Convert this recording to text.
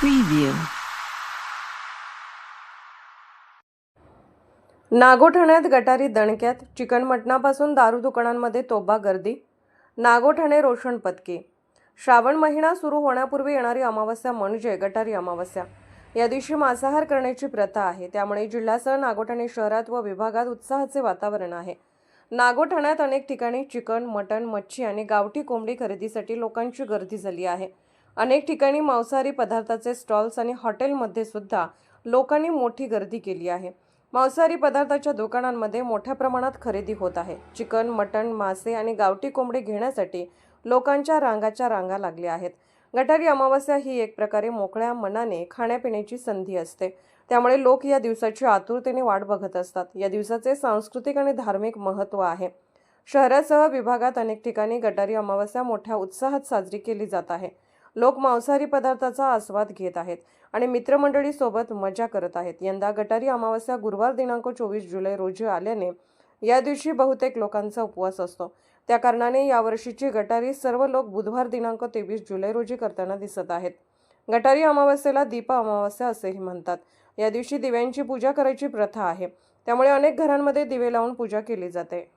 Preview नागोठाण्यात गटारी दणक्यात chicken मटणापासून दारू दुकानांमध्ये तोबा गर्दी. नागोठाणे रोषण पत्की श्रावण महिना सुरू होण्यापूर्वी येणारी अमावस्या म्हणजे गटारी अमावस्या. या दिवशी मांसाहार करण्याची प्रथा आहे. त्यामुळे जिल्ह्यासह नागोठाणे शहरात व विभागात उत्साहाचे वातावरण आहे. नागोठाण्यात अनेक ठिकाणी चिकन मटण मच्छी आणि गावठी कोंबडी खरेदीसाठी लोकांची गर्दी झाली आहे. अनेक ठिकाणी मांसाहारी पदार्थाचे स्टॉल्स आणि हॉटेलमध्ये सुद्धा लोकांनी मोठी गर्दी केली आहे. मांसाहारी पदार्थाच्या दुकानांमध्ये मोठ्या प्रमाणात खरेदी होत आहे. चिकन मटण मासे आणि गावठी कोंबडी घेण्यासाठी लोकांच्या रांगाच्या रांगा लागल्या आहेत. गटारी अमावस्या ही एक प्रकारे मोकळ्या मनाने खाण्यापिण्याची संधी असते. त्यामुळे लोक या दिवसाची आतुरतेने वाट बघत असतात. या दिवसाचे सांस्कृतिक आणि धार्मिक महत्त्व आहे. शहरासह विभागात अनेक ठिकाणी गटारी अमावस्या मोठ्या उत्साहात साजरी केली जात आहे. लोक मांसाहारी पदार्थाचा आस्वाद घेत आहेत आणि मित्रमंडळी सोबत मजा करत आहेत. यंदा गटारी अमावस्या गुरुवार दिनांक चोवीस जुलै रोजी आल्याने या दिवशी बहुतेक लोकांचा उपवास असतो. त्या कारणाने यावर्षीची गटारी सर्व लोक बुधवार दिनांक तेवीस जुलै रोजी करताना दिसत आहेत. गटारी अमावस्येला दीप अमावस्या असेही म्हणतात. या दिवशी दिव्यांची पूजा करायची प्रथा आहे. त्यामुळे अनेक घरांमध्ये दिवे लावून पूजा केली जाते.